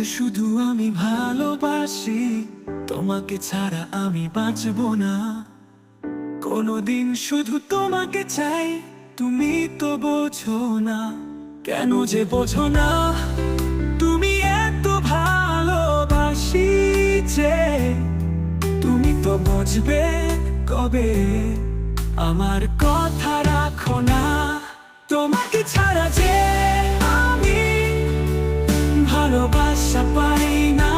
তোমাকে শুধু আমি ভালোবাসি, তোমাকে ছাড়া আমি বাঁচবো না। কোনোদিন শুধু তোমাকে চাই, তুমি তো বোঝো না। কেন যে বোঝো না? তুমি এত ভালোবাসি যে তুমি তো বুঝবে কবে। আমার কথা রাখো না। তোমাকে ছাড়া যে ভালোবাসা পাই না।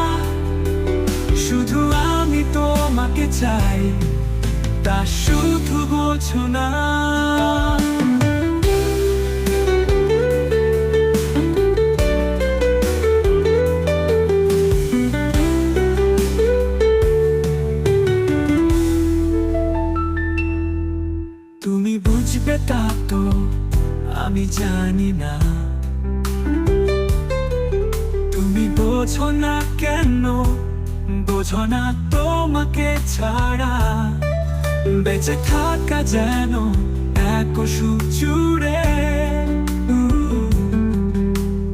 শুধু আমি তোমাকে চাই, তা শুধু বোঝো না। তুমি বুঝবে তা তো, আমি জানি না। বোঝো না কেন? বোঝো না তোমাকে ছাড়া। বেঁচে থাকা যেন এক সুখ জুড়ে।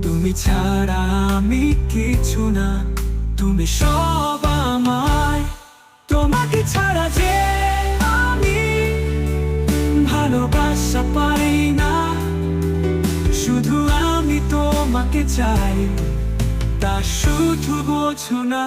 তুমি ছাড়া আমি কিছু না, তুমি সব আমায়। তোমাকে ছাড়া যে আমি ভালোবাসা পাই না, শুধু আমি তোমাকে চাই। বোঝো না।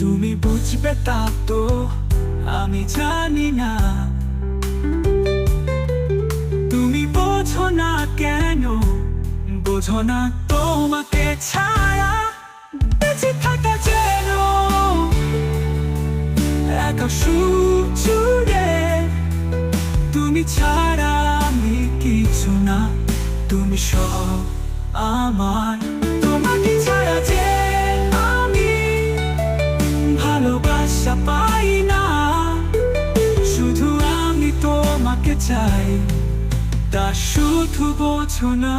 তুমি বুঝবে তা তো, আমি জানি না। তুমি বোঝো না কেন, বোঝো না তোমাকে ছায়া বেঁচে থাকা সুখ জুড়ে তুমি ছাড়া আমি কিছু না। তুমি সব আমার তোমাকে ছাড়া যে আমি ভালোবাসা না। শুধু আমি তোমাকে চাই, তা শুধু বোঝো না।